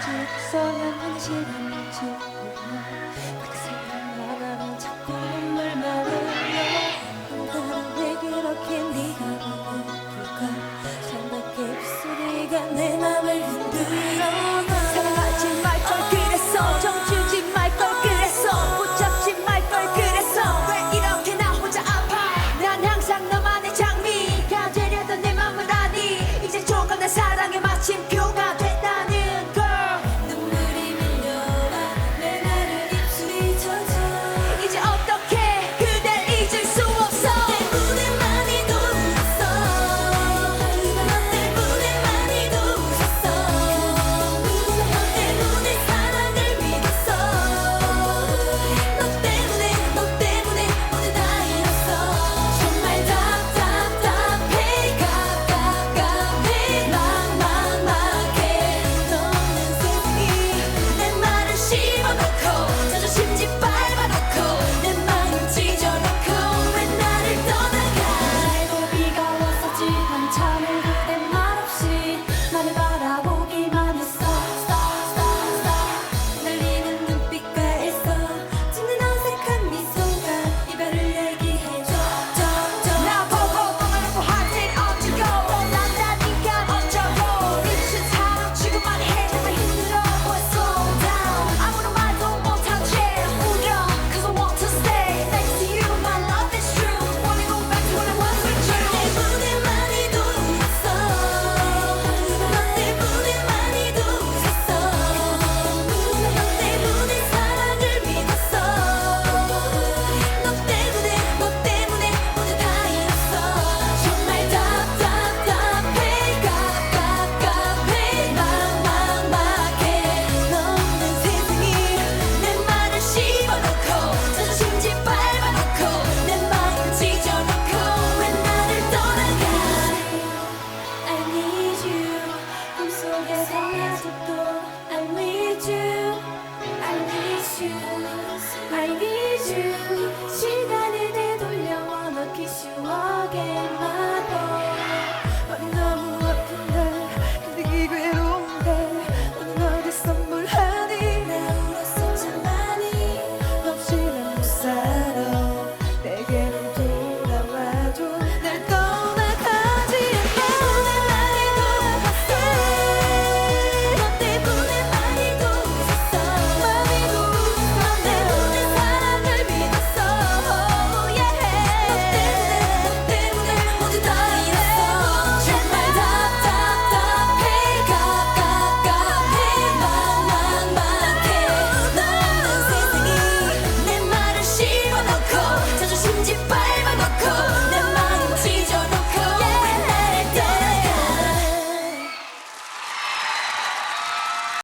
죽서면 현실은 몰라 그 생각만 하면 자꾸 눈물만 흘러 오늘은 왜 그렇게 네가 보고 창밖에 입술이가 내 맘을 흔들어 I need you.